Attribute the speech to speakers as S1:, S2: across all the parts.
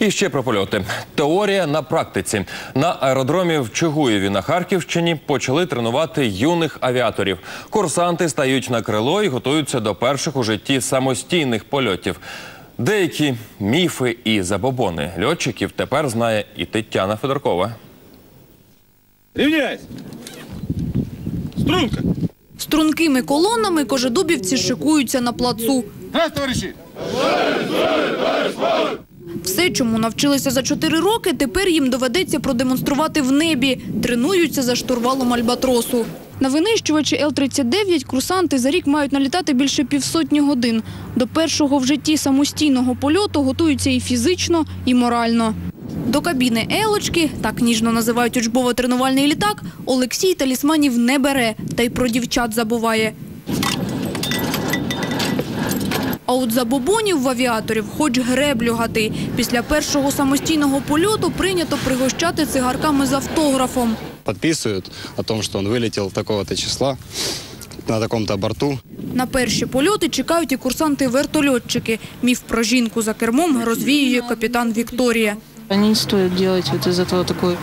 S1: І ще про польоти. Теорія на практиці. На аеродромі в Чугуєві на Харківщині почали тренувати юних авіаторів. Курсанти стають на крило і готуються до перших у житті самостійних польотів. Деякі міфи і забобони льотчиків тепер знає і Тетяна Федоркова.
S2: Рівняйся! Струнка!
S3: Стрункими колонами кожедубівці шикуються на плацу.
S2: Раз, товариші!
S3: Все, чому навчилися за чотири роки, тепер їм доведеться продемонструвати в небі. Тренуються за штурвалом альбатросу. На винищувачі Л-39 курсанти за рік мають налітати більше півсотні годин. До першого в житті самостійного польоту готуються і фізично, і морально. До кабіни Елочки, так ніжно називають учбово-тренувальний літак, Олексій талісманів не бере, та й про дівчат забуває. А от забобонів в авіаторів хоч греблю гати. Після першого самостійного польоту прийнято пригощати цигарками з автографом.
S4: подписывают о том, что он вылетел такого-то числа на таком-то борту.
S3: На перші польоти чекають і курсанти-вертольотчики. Міф про жінку за кермом розвіює капітан Вікторія.
S5: Не стоит делать вот из этого такой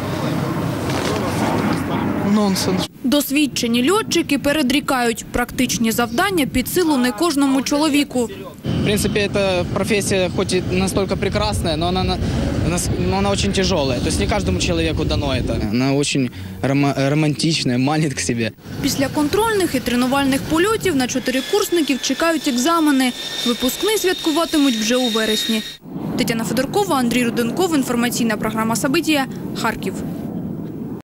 S5: нонсенс.
S3: Досвідчені льотчики передрікають практичні завдання під силу не кожному чоловіку.
S6: В принципе, эта профессия хоть и настолько прекрасная, но она, на- нас- но она очень тяжелая. То есть не каждому человеку дано это. Она очень рома- романтичная, манит к себе.
S3: Після контрольних і тренувальних польотів на чотирикурсників чекають екзамени. Випускний святкуватимуть вже у вересні. Тетяна Федоркова, Андрій Руденков. Інформаційна програма «Сабитія». Харків.